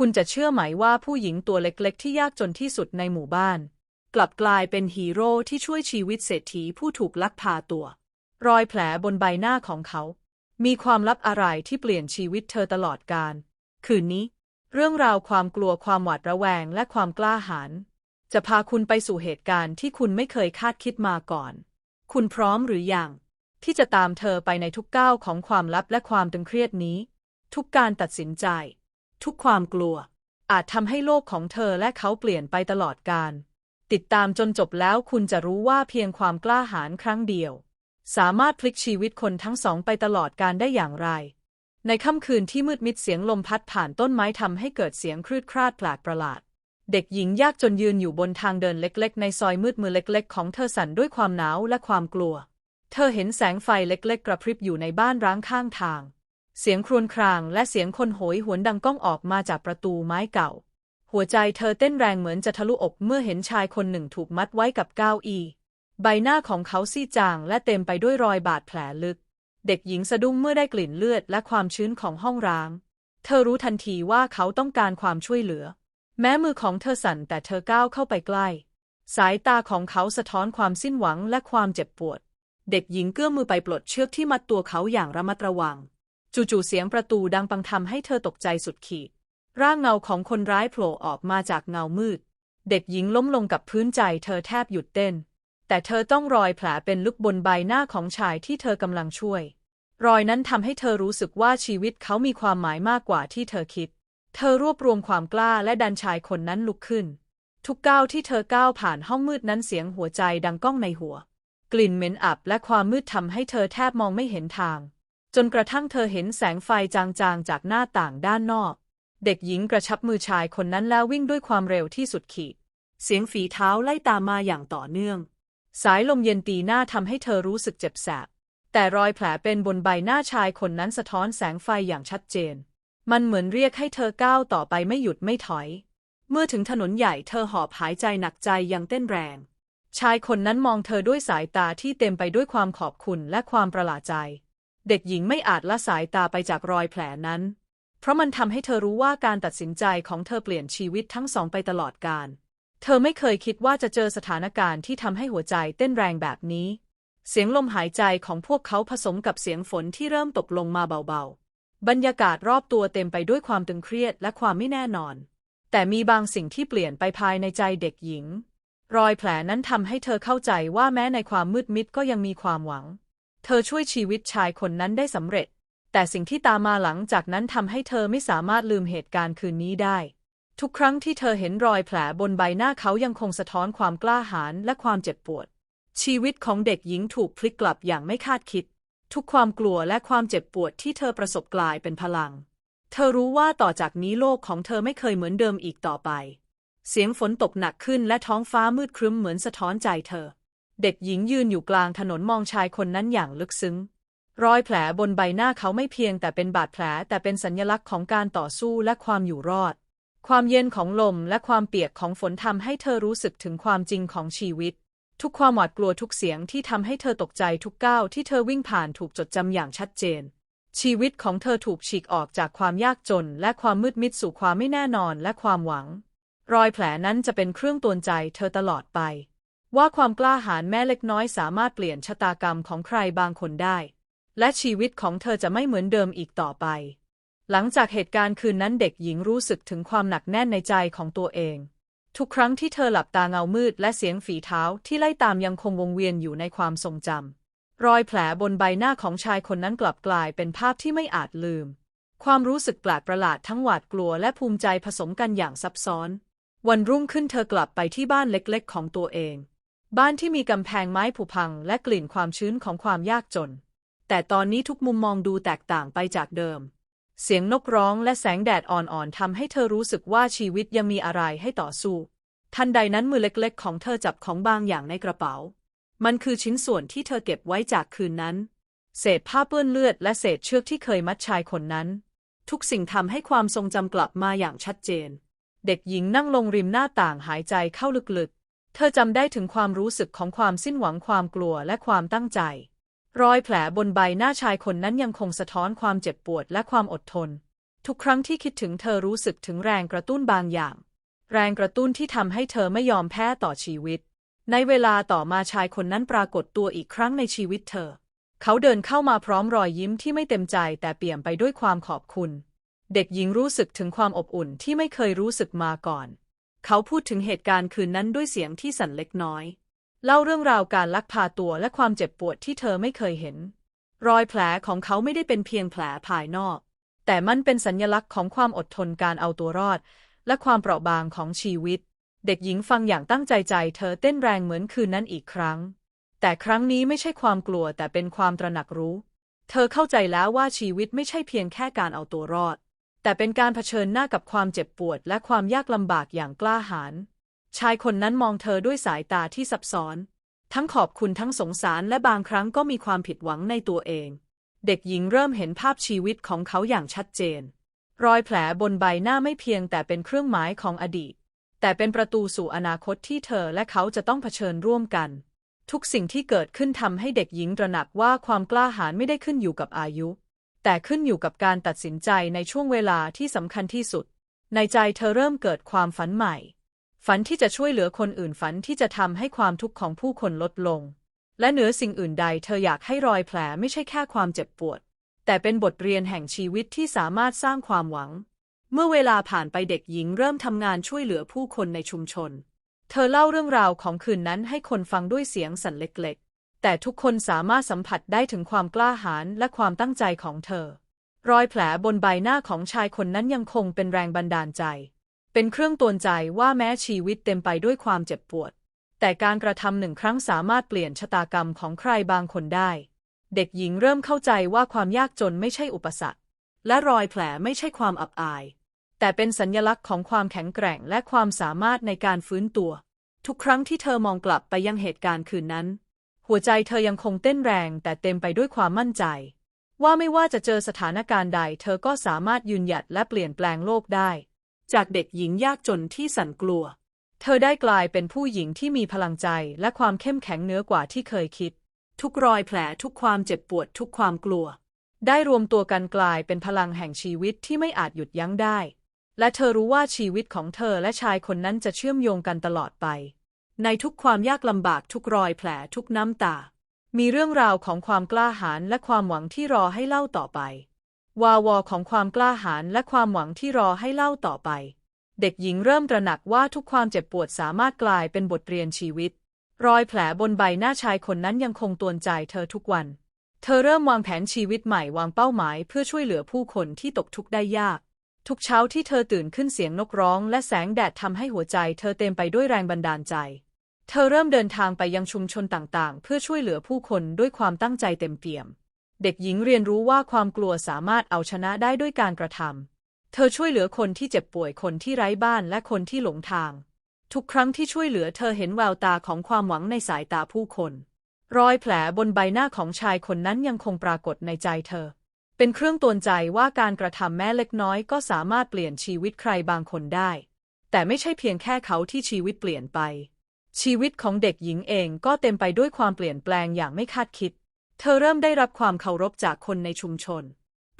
คุณจะเชื่อไหมว่าผู้หญิงตัวเล็กๆ ที่ยากจนที่สุดในหมู่บ้าน กลับกลายเป็นฮีโร่ที่ช่วยชีวิตเศรษฐีผู้ถูกลักพาตัว รอยแผลบนใบหน้าของเขา มีความลับอะไรที่เปลี่ยนชีวิตเธอตลอดกาลคืนนี้ เรื่องราวความกลัวความหวาดระแวงและความกล้าหาญจะพาคุณไปสู่เหตุการณ์ที่คุณไม่เคยคาดคิดมาก่อน คุณพร้อมหรือยัง ที่จะตามเธอไปในทุกก้าวของความลับและความตึงเครียดนี้ ทุกการตัดสินใจ ทุกความกลัว อาจทำให้โลกของเธอและเขาเปลี่ยนไปตลอดกาลติดตามจนจบแล้วคุณจะรู้ว่าเพียงความกล้าหาญครั้งเดียว สามารถพลิกชีวิตคนทั้งสองไปตลอดการได้อย่างไร ในค่ำคืนที่มืดมิดเสียงลมพัดผ่านต้นไม้ทำให้เกิดเสียงครืดคราดแปลกประหลาด เด็กหญิงยากจนยืนอยู่บนทางเดินเล็กๆ ในซอยมืดมือเล็กๆ ของเธอสั่นด้วยความหนาวและความกลัว เธอเห็นแสงไฟเล็กๆ กระพริบอยู่ในบ้านร้างข้างทาง เสียงครวญครางและเสียงคนโหยหวนดังก้องออกมาจากประตูไม้เก่า หัวใจเธอเต้นแรงเหมือนจะทะลุอกเมื่อเห็นชายคนหนึ่งถูกมัดไว้กับเก้าอี้ใบหน้าของเขาซีดจางและเต็มไปด้วยรอยบาดแผลลึก เด็กหญิงสะดุ้งเมื่อได้กลิ่นเลือดและความชื้นของห้องร้าง เธอรู้ทันทีว่าเขาต้องการความช่วยเหลือ แม้มือของเธอสั่นแต่เธอก้าวเข้าไปใกล้ สายตาของเขาสะท้อนความสิ้นหวังและความเจ็บปวด เด็กหญิงเกื้อมือไปปลดเชือกที่มัดตัวเขาอย่างระมัดระวัง จู่ๆเสียงประตูดังปังทำให้เธอตกใจสุดขีด ร่างเงาของคนร้ายโผล่ออกมาจากเงามืด เด็กหญิงล้มลงกับพื้นใจเธอแทบหยุดเต้น แต่เธอต้องรอยแผลเป็นลึกบนใบหน้าของชายที่เธอกำลังช่วย รอยนั้นทำให้เธอรู้สึกว่าชีวิตเขามีความหมายมากกว่าที่เธอคิด เธอรวบรวมความกล้าและดันชายคนนั้นลุกขึ้น ทุกก้าวที่เธอก้าวผ่านห้องมืดนั้นเสียงหัวใจดังก้องในหัว กลิ่นเหม็นอับและความมืดทำให้เธอแทบมองไม่เห็นทาง จนกระทั่งเธอเห็นแสงไฟจางๆจากหน้าต่างด้านนอก เด็กหญิงกระชับมือชายคนนั้นแล้ววิ่งด้วยความเร็วที่สุดขีด เสียงฝีเท้าไล่ตามมาอย่างต่อเนื่อง สายลมเย็นตีหน้าทำให้เธอรู้สึกเจ็บแสบ แต่รอยแผลเป็นบนใบหน้าชายคนนั้นสะท้อนแสงไฟอย่างชัดเจน มันเหมือนเรียกให้เธอก้าวต่อไปไม่หยุดไม่ถอย เมื่อถึงถนนใหญ่เธอหอบหายใจหนักใจยังเต้นแรง ชายคนนั้นมองเธอด้วยสายตาที่เต็มไปด้วยความขอบคุณและความประหลาดใจ เด็กหญิงไม่อาจละสายตาไปจากรอยแผลนั้น เพราะมันทำให้เธอรู้ว่าการตัดสินใจของเธอเปลี่ยนชีวิตทั้งสองไปตลอดกาลเธอไม่เคยคิดว่าจะเจอสถานการณ์ที่ทำให้หัวใจเต้นแรงแบบนี้ เสียงลมหายใจของพวกเขาผสมกับเสียงฝนที่เริ่มตกลงมาเบาๆ บรรยากาศรอบตัวเต็มไปด้วยความตึงเครียดและความไม่แน่นอน แต่มีบางสิ่งที่เปลี่ยนไปภายในใจเด็กหญิง รอยแผลนั้นทำให้เธอเข้าใจว่าแม้ในความมืดมิดก็ยังมีความหวัง เธอช่วยชีวิตชายคนนั้นได้สำเร็จ แต่สิ่งที่ตามมาหลังจากนั้นทำให้เธอไม่สามารถลืมเหตุการณ์คืนนี้ได้ ทุกครั้งที่เธอเห็นรอยแผลบนใบหน้าเขายังคงสะท้อนความกล้าหาญและความเจ็บปวด ชีวิตของเด็กหญิงถูกพลิกกลับอย่างไม่คาดคิด ทุกความกลัวและความเจ็บปวดที่เธอประสบกลายเป็นพลัง เธอรู้ว่าต่อจากนี้โลกของเธอไม่เคยเหมือนเดิมอีกต่อไป เสียงฝนตกหนักขึ้นและท้องฟ้ามืดครึ้มเหมือนสะท้อนใจเธอ เด็กหญิงยืนอยู่กลางถนนมองชายคนนั้นอย่างลึกซึ้ง รอยแผลบนใบหน้าเขาไม่เพียงแต่เป็นบาดแผลแต่เป็นสัญลักษณ์ของการต่อสู้และความอยู่รอด ความเย็นของลมและความเปียกของฝนทำให้เธอรู้สึกถึงความจริงของชีวิต ทุกความหวาดกลัวทุกเสียงที่ทำให้เธอตกใจทุกก้าวที่เธอวิ่งผ่านถูกจดจำอย่างชัดเจน ชีวิตของเธอถูกฉีกออกจากความยากจน และความมืดมิดสู่ความไม่แน่นอนและความหวัง รอยแผลนั้นจะเป็นเครื่องตวนใจเธอตลอดไป ว่าความกล้าหาญแม้เล็กน้อยสามารถเปลี่ยนชะตากรรมของใครบางคนได้ และชีวิตของเธอจะไม่เหมือนเดิมอีกต่อไป หลังจากเหตุการณ์คืนนั้นเด็กหญิงรู้สึกถึงความหนักแน่นในใจของตัวเอง ทุกครั้งที่เธอหลับตาเงามืดและเสียงฝีเท้าที่ไล่ตามยังคงวงเวียนอยู่ในความทรงจำรอยแผลบนใบหน้าของชายคนนั้นกลับกลายเป็นภาพที่ไม่อาจลืม ความรู้สึกแปลกประหลาดทั้งหวาดกลัวและภูมิใจผสมกันอย่างซับซ้อน วันรุ่งขึ้นเธอกลับไปที่บ้านเล็กๆ ของตัวเอง บ้านที่มีกำแพงไม้ผุพังและกลิ่นความชื้นของความยากจน แต่ตอนนี้ทุกมุมมองดูแตกต่างไปจากเดิม เสียงนกร้องและแสงแดดอ่อนๆทำให้เธอรู้สึกว่าชีวิตยังมีอะไรให้ต่อสู้ ทันใดนั้นมือเล็กๆ ของเธอจับของบางอย่างในกระเป๋า มันคือชิ้นส่วนที่เธอเก็บไว้จากคืนนั้น เศษผ้าเปื้อนเลือดและเศษเชือกที่เคยมัดชายคนนั้น ทุกสิ่งทำให้ความทรงจำกลับมาอย่างชัดเจน เด็กหญิงนั่งลงริมหน้าต่างหายใจเข้าลึก เธอจำได้ถึงความรู้สึกของความสิ้นหวังความกลัวและความตั้งใจ รอยแผลบนใบหน้าชายคนนั้นยังคงสะท้อนความเจ็บปวดและความอดทน ทุกครั้งที่คิดถึงเธอรู้สึกถึงแรงกระตุ้นบางอย่าง แรงกระตุ้นที่ทำให้เธอไม่ยอมแพ้ต่อชีวิต ในเวลาต่อมาชายคนนั้นปรากฏตัวอีกครั้งในชีวิตเธอ เขาเดินเข้ามาพร้อมรอยยิ้มที่ไม่เต็มใจแต่เปี่ยมไปด้วยความขอบคุณ เด็กหญิงรู้สึกถึงความอบอุ่นที่ไม่เคยรู้สึกมาก่อน เขาพูดถึงเหตุการณ์คืนนั้นด้วยเสียงที่สั่นเล็กน้อย เล่าเรื่องราวการลักพาตัวและความเจ็บปวดที่เธอไม่เคยเห็น รอยแผลของเขาไม่ได้เป็นเพียงแผลภายนอก แต่มันเป็นสัญญลักษณ์ของความอดทนการเอาตัวรอด และความเปราะบางของชีวิต เด็กหญิงฟังอย่างตั้งใจใจเธอเต้นแรงเหมือนคืนนั้นอีกครั้ง แต่ครั้งนี้ไม่ใช่ความกลัวแต่เป็นความตระหนักรู้ เธอเข้าใจแล้วว่าชีวิตไม่ใช่เพียงแค่การเอาตัวรอด แต่เป็นการเผชิญหน้ากับความเจ็บปวดและความยากลำบากอย่างกล้าหาญ ชายคนนั้นมองเธอด้วยสายตาที่ซับซ้อน ทั้งขอบคุณทั้งสงสารและบางครั้งก็มีความผิดหวังในตัวเอง เด็กหญิงเริ่มเห็นภาพชีวิตของเขาอย่างชัดเจน รอยแผลบนใบหน้าไม่เพียงแต่เป็นเครื่องหมายของอดีต แต่เป็นประตูสู่อนาคตที่เธอและเขาจะต้องเผชิญร่วมกัน ทุกสิ่งที่เกิดขึ้นทำให้เด็กหญิงตระหนักว่าความกล้าหาญไม่ได้ขึ้นอยู่กับอายุ แต่ขึ้นอยู่กับการตัดสินใจในช่วงเวลาที่สำคัญที่สุด ในใจเธอเริ่มเกิดความฝันใหม่ ฝันที่จะช่วยเหลือคนอื่นฝันที่จะทำให้ความทุกข์ของผู้คนลดลง และเหนือสิ่งอื่นใดเธออยากให้รอยแผลไม่ใช่แค่ความเจ็บปวด แต่เป็นบทเรียนแห่งชีวิตที่สามารถสร้างความหวัง เมื่อเวลาผ่านไปเด็กหญิงเริ่มทำงานช่วยเหลือผู้คนในชุมชน เธอเล่าเรื่องราวของคืนนั้นให้คนฟังด้วยเสียงสั่นเล็ก แต่ทุกคนสามารถสัมผัสได้ถึงความกล้าหาญและความตั้งใจของเธอ รอยแผลบนใบหน้าของชายคนนั้นยังคงเป็นแรงบันดาลใจ เป็นเครื่องตวนใจว่าแม้ชีวิตเต็มไปด้วยความเจ็บปวด แต่การกระทำหนึ่งครั้งสามารถเปลี่ยนชะตากรรมของใครบางคนได้ เด็กหญิงเริ่มเข้าใจว่าความยากจนไม่ใช่อุปสรรค และรอยแผลไม่ใช่ความอับอาย แต่เป็นสัญญลักษณ์ของความแข็งแกร่งและความสามารถในการฟื้นตัว ทุกครั้งที่เธอมองกลับไปยังเหตุการณ์คืนนั้น หัวใจเธอยังคงเต้นแรงแต่เต็มไปด้วยความมั่นใจ ว่าไม่ว่าจะเจอสถานการณ์ใด เธอก็สามารถยืนหยัดและเปลี่ยนแปลงโลกได้ จากเด็กหญิงยากจนที่สั่นกลัว เธอได้กลายเป็นผู้หญิงที่มีพลังใจและความเข้มแข็งเหนือกว่าที่เคยคิด ทุกรอยแผลทุกความเจ็บปวดทุกความกลัว ได้รวมตัวกันกลายเป็นพลังแห่งชีวิตที่ไม่อาจหยุดยั้งได้ และเธอรู้ว่าชีวิตของเธอและชายคนนั้นจะเชื่อมโยงกันตลอดไป ในทุกความยากลำบากทุกรอยแผลทุกน้ำตา มีเรื่องราวของความกล้าหาญและความหวังที่รอให้เล่าต่อไป วาวอของความกล้าหาญและความหวังที่รอให้เล่าต่อไป เด็กหญิงเริ่มตระหนักว่าทุกความเจ็บปวดสามารถกลายเป็นบทเรียนชีวิต รอยแผลบนใบหน้าชายคนนั้นยังคงตวนใจเธอทุกวัน เธอเริ่มวางแผนชีวิตใหม่วางเป้าหมายเพื่อช่วยเหลือผู้คนที่ตกทุกข์ได้ยากทุกเช้าที่เธอตื่นขึ้นเสียงนกร้องและแสงแดดทำให้หัวใจเธอเต็มไปด้วยแรงบันดาลใจ เธอเริ่มเดินทางไปยังชุมชนต่างๆ เพื่อช่วยเหลือผู้คนด้วยความตั้งใจเต็มเปี่ยม เด็กหญิงเรียนรู้ว่าความกลัวสามารถเอาชนะได้ด้วยการกระทำ เธอช่วยเหลือคนที่เจ็บป่วยคนที่ไร้บ้านและคนที่หลงทาง ทุกครั้งที่ช่วยเหลือเธอเห็นแววตาของความหวังในสายตาผู้คน รอยแผลบนใบหน้าของชายคนนั้นยังคงปรากฏในใจเธอ เป็นเครื่องตวนใจว่าการกระทำแม้เล็กน้อยก็สามารถเปลี่ยนชีวิตใครบางคนได้ แต่ไม่ใช่เพียงแค่เขาที่ชีวิตเปลี่ยนไป ชีวิตของเด็กหญิงเองก็เต็มไปด้วยความเปลี่ยนแปลงอย่างไม่คาดคิด เธอเริ่มได้รับความเคารพจากคนในชุมชน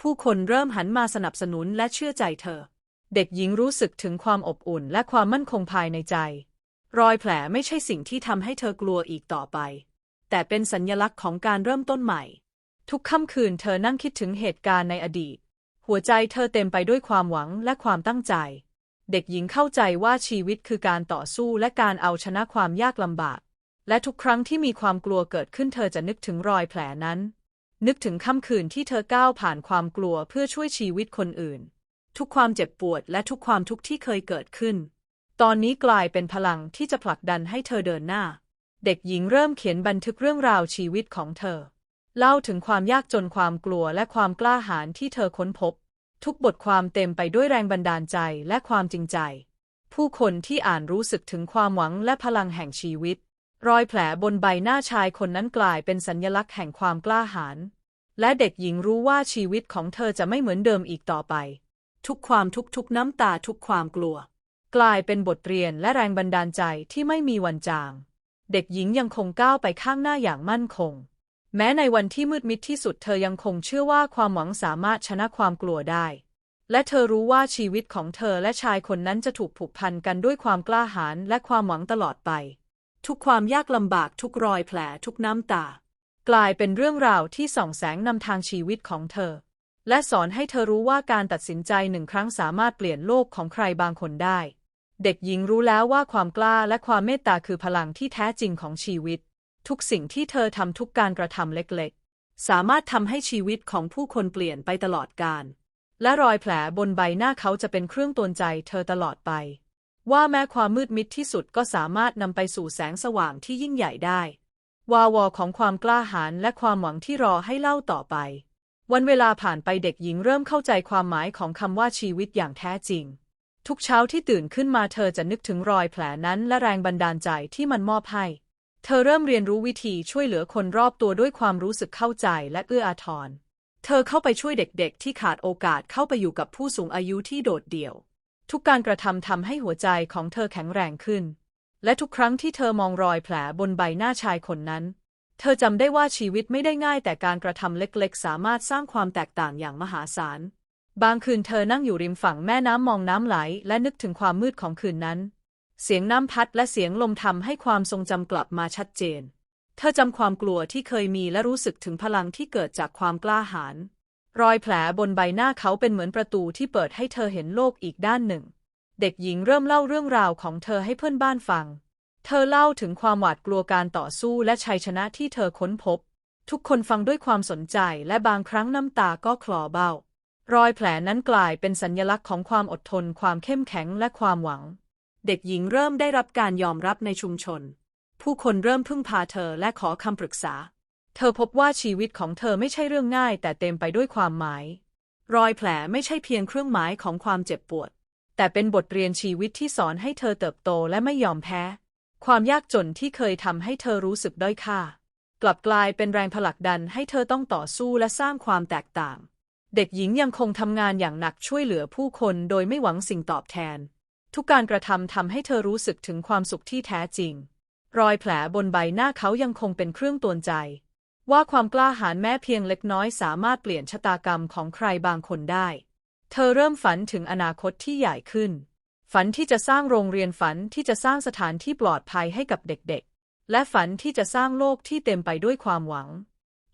ผู้คนเริ่มหันมาสนับสนุนและเชื่อใจเธอ เด็กหญิงรู้สึกถึงความอบอุ่นและความมั่นคงภายในใจ รอยแผลไม่ใช่สิ่งที่ทำให้เธอกลัวอีกต่อไป แต่เป็นสัญญลักษณ์ของการเริ่มต้นใหม่ ทุกค่ำคืนเธอนั่งคิดถึงเหตุการณ์ในอดีต หัวใจเธอเต็มไปด้วยความหวังและความตั้งใจ เด็กหญิงเข้าใจว่าชีวิตคือการต่อสู้และการเอาชนะความยากลำบาก และทุกครั้งที่มีความกลัวเกิดขึ้นเธอจะนึกถึงรอยแผลนั้น นึกถึงค่ำคืนที่เธอก้าวผ่านความกลัวเพื่อช่วยชีวิตคนอื่น ทุกความเจ็บปวดและทุกความทุกข์ที่เคยเกิดขึ้น ตอนนี้กลายเป็นพลังที่จะผลักดันให้เธอเดินหน้า เด็กหญิงเริ่มเขียนบันทึกเรื่องราวชีวิตของเธอ เล่าถึงความยากจนความกลัวและความกล้าหาญที่เธอค้นพบ ทุกบทความเต็มไปด้วยแรงบันดาลใจและความจริงใจ ผู้คนที่อ่านรู้สึกถึงความหวังและพลังแห่งชีวิต รอยแผลบนใบหน้าชายคนนั้นกลายเป็นสัญลักษณ์แห่งความกล้าหาญและเด็กหญิงรู้ว่าชีวิตของเธอจะไม่เหมือนเดิมอีกต่อไป ทุกความทุกทุกน้ำตาทุกความกลัว กลายเป็นบทเรียนและแรงบันดาลใจที่ไม่มีวันจาง เด็กหญิงยังคงก้าวไปข้างหน้าอย่างมั่นคง แม้ในวันที่มืดมิดที่สุดเธอยังคงเชื่อว่าความหวังสามารถชนะความกลัวได้ และเธอรู้ว่าชีวิตของเธอและชายคนนั้นจะถูกผูกพันกันด้วยความกล้าหาญและความหวังตลอดไป ทุกความยากลำบากทุกรอยแผลทุกน้ำตา กลายเป็นเรื่องราวที่ส่องแสงนำทางชีวิตของเธอ และสอนให้เธอรู้ว่าการตัดสินใจหนึ่งครั้งสามารถเปลี่ยนโลกของใครบางคนได้ เด็กหญิงรู้แล้วว่าความกล้าและความเมตตาคือพลังที่แท้จริงของชีวิต ทุกสิ่งที่เธอทำทุกการกระทำเล็กๆ สามารถทำให้ชีวิตของผู้คนเปลี่ยนไปตลอดกาลและรอยแผลบนใบหน้าเขาจะเป็นเครื่องตือนใจเธอตลอดไป ว่าแม้ความมืดมิดที่สุดก็สามารถนำไปสู่แสงสว่างที่ยิ่งใหญ่ได้ วาวอของความกล้าหาญและความหวังที่รอให้เล่าต่อไป วันเวลาผ่านไปเด็กหญิงเริ่มเข้าใจความหมายของคำว่าชีวิตอย่างแท้จริง ทุกเช้าที่ตื่นขึ้นมาเธอจะนึกถึงรอยแผลนั้นและแรงบันดาลใจที่มันมอบให้ เธอเริ่มเรียนรู้วิธีช่วยเหลือคนรอบตัวด้วยความรู้สึกเข้าใจและเอื้ออาทร เธอเข้าไปช่วยเด็กๆ ที่ขาดโอกาสเข้าไปอยู่กับผู้สูงอายุที่โดดเดี่ยว ทุกการกระทำทำให้หัวใจของเธอแข็งแรงขึ้น และทุกครั้งที่เธอมองรอยแผลบนใบหน้าชายคนนั้น เธอจำได้ว่าชีวิตไม่ได้ง่ายแต่การกระทำเล็กๆ สามารถสร้างความแตกต่างอย่างมหาศาล บางคืนเธอนั่งอยู่ริมฝั่งแม่น้ำมองน้ำไหล และนึกถึงความมืดของคืนนั้น เสียงน้ำพัดและเสียงลมทำให้ความทรงจำกลับมาชัดเจน เธอจำความกลัวที่เคยมีและรู้สึกถึงพลังที่เกิดจากความกล้าหาญ รอยแผลบนใบหน้าเขาเป็นเหมือนประตูที่เปิดให้เธอเห็นโลกอีกด้านหนึ่ง เด็กหญิงเริ่มเล่าเรื่องราวของเธอให้เพื่อนบ้านฟัง เธอเล่าถึงความหวาดกลัวการต่อสู้และชัยชนะที่เธอค้นพบ ทุกคนฟังด้วยความสนใจและบางครั้งน้ำตาก็คลอเบ้า รอยแผลนั้นกลายเป็นสัญลักษณ์ของความอดทน ความเข้มแข็งและความหวัง เด็กหญิงเริ่มได้รับการยอมรับในชุมชน ผู้คนเริ่มพึ่งพาเธอและขอคำปรึกษา เธอพบว่าชีวิตของเธอไม่ใช่เรื่องง่าย แต่เต็มไปด้วยความหมาย รอยแผลไม่ใช่เพียงเครื่องหมายของความเจ็บปวด แต่เป็นบทเรียนชีวิตที่สอนให้เธอเติบโตและไม่ยอมแพ้ ความยากจนที่เคยทำให้เธอรู้สึกด้อยค่า กลับกลายเป็นแรงผลักดันให้เธอต้องต่อสู้และสร้างความแตกต่าง เด็กหญิงยังคงทำงานอย่างหนักช่วยเหลือผู้คนโดยไม่หวังสิ่งตอบแทน ทุกการกระทำทำให้เธอรู้สึกถึงความสุขที่แท้จริง รอยแผลบนใบหน้าเขายังคงเป็นเครื่องตวนใจ ว่าความกล้าหาญแม้เพียงเล็กน้อยสามารถเปลี่ยนชะตากรรมของใครบางคนได้ เธอเริ่มฝันถึงอนาคตที่ใหญ่ขึ้น ฝันที่จะสร้างโรงเรียนฝันที่จะสร้างสถานที่ปลอดภัยให้กับเด็กๆ และฝันที่จะสร้างโลกที่เต็มไปด้วยความหวัง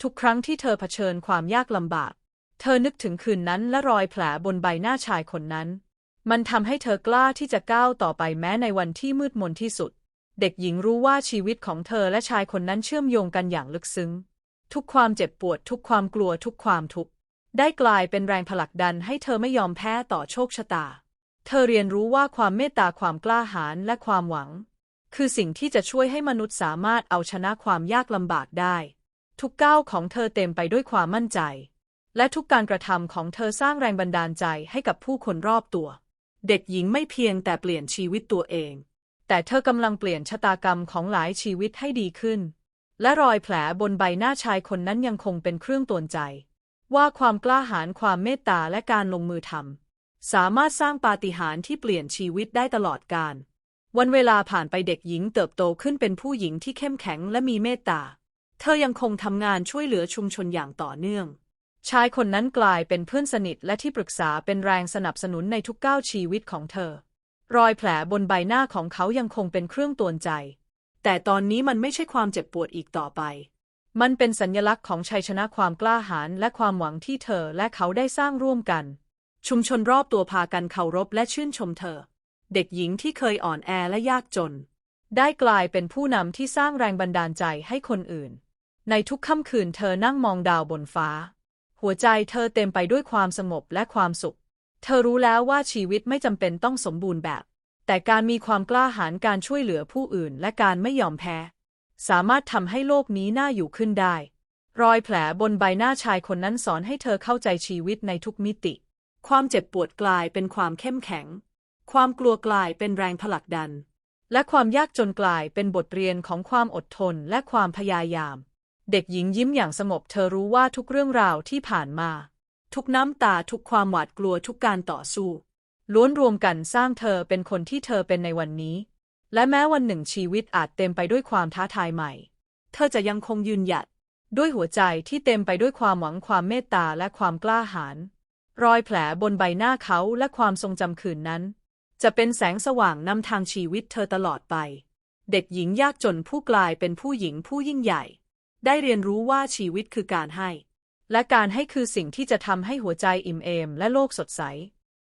ทุกครั้งที่เธอเผชิญความยากลำบาก เธอนึกถึงคืนนั้นและรอยแผลบนใบหน้าชายคนนั้น มันทำให้เธอกล้าที่จะก้าวต่อไปแม้ในวันที่มืดมนที่สุด เด็กหญิงรู้ว่าชีวิตของเธอและชายคนนั้นเชื่อมโยงกันอย่างลึกซึ้ง ทุกความเจ็บปวด ทุกความกลัวทุกความทุกข์ได้กลายเป็นแรงผลักดันให้เธอไม่ยอมแพ้ต่อโชคชะตา เธอเรียนรู้ว่าความเมตตาความกล้าหาญและความหวัง คือสิ่งที่จะช่วยให้มนุษย์สามารถเอาชนะความยากลำบากได้ ทุกก้าวของเธอเต็มไปด้วยความมั่นใจ และทุกการกระทำของเธอสร้างแรงบันดาลใจให้กับผู้คนรอบตัว เด็กหญิงไม่เพียงแต่เปลี่ยนชีวิตตัวเอง แต่เธอกำลังเปลี่ยนชะตากรรมของหลายชีวิตให้ดีขึ้น และรอยแผลบนใบหน้าชายคนนั้นยังคงเป็นเครื่องตวนใจ ว่าความกล้าหาญความเมตตาและการลงมือทำสามารถสร้างปาฏิหาริย์ที่เปลี่ยนชีวิตได้ตลอดกาลวันเวลาผ่านไปเด็กหญิงเติบโตขึ้นเป็นผู้หญิงที่เข้มแข็งและมีเมตตา เธอยังคงทำงานช่วยเหลือชุมชนอย่างต่อเนื่อง ชายคนนั้นกลายเป็นเพื่อนสนิทและที่ปรึกษาเป็นแรงสนับสนุนในทุกก้าวชีวิตของเธอ รอยแผลบนใบหน้าของเขายังคงเป็นเครื่องตวนใจ แต่ตอนนี้มันไม่ใช่ความเจ็บปวดอีกต่อไป มันเป็นสัญลักษณ์ของชัยชนะความกล้าหาญและความหวังที่เธอและเขาได้สร้างร่วมกัน ชุมชนรอบตัวพากันเคารพและชื่นชมเธอ เด็กหญิงที่เคยอ่อนแอและยากจน ได้กลายเป็นผู้นำที่สร้างแรงบันดาลใจให้คนอื่น ในทุกค่ำคืนเธอนั่งมองดาวบนฟ้า หัวใจเธอเต็มไปด้วยความสงบและความสุข เธอรู้แล้วว่าชีวิตไม่จำเป็นต้องสมบูรณ์แบบ แต่การมีความกล้าหาญการช่วยเหลือผู้อื่นและการไม่ยอมแพ้ สามารถทำให้โลกนี้น่าอยู่ขึ้นได้ รอยแผลบนใบหน้าชายคนนั้นสอนให้เธอเข้าใจชีวิตในทุกมิติ ความเจ็บปวดกลายเป็นความเข้มแข็ง ความกลัวกลายเป็นแรงผลักดัน และความยากจนกลายเป็นบทเรียนของความอดทนและความพยายาม เด็กหญิงยิ้มอย่างสงบเธอรู้ว่าทุกเรื่องราวที่ผ่านมา ทุกน้ำตาทุกความหวาดกลัวทุกการต่อสู้ ล้วนรวมกันสร้างเธอเป็นคนที่เธอเป็นในวันนี้ และแม้วันหนึ่งชีวิตอาจเต็มไปด้วยความท้าทายใหม่ เธอจะยังคงยืนหยัด ด้วยหัวใจที่เต็มไปด้วยความหวังความเมตตาและความกล้าหาญรอยแผลบนใบหน้าเขาและความทรงจำคืนนั้น จะเป็นแสงสว่างนำทางชีวิตเธอตลอดไป เด็กหญิงยากจนผู้กลายเป็นผู้หญิงผู้ยิ่งใหญ่ ได้เรียนรู้ว่าชีวิตคือการให้ และการให้คือสิ่งที่จะทำให้หัวใจอิ่มเอมและโลกสดใส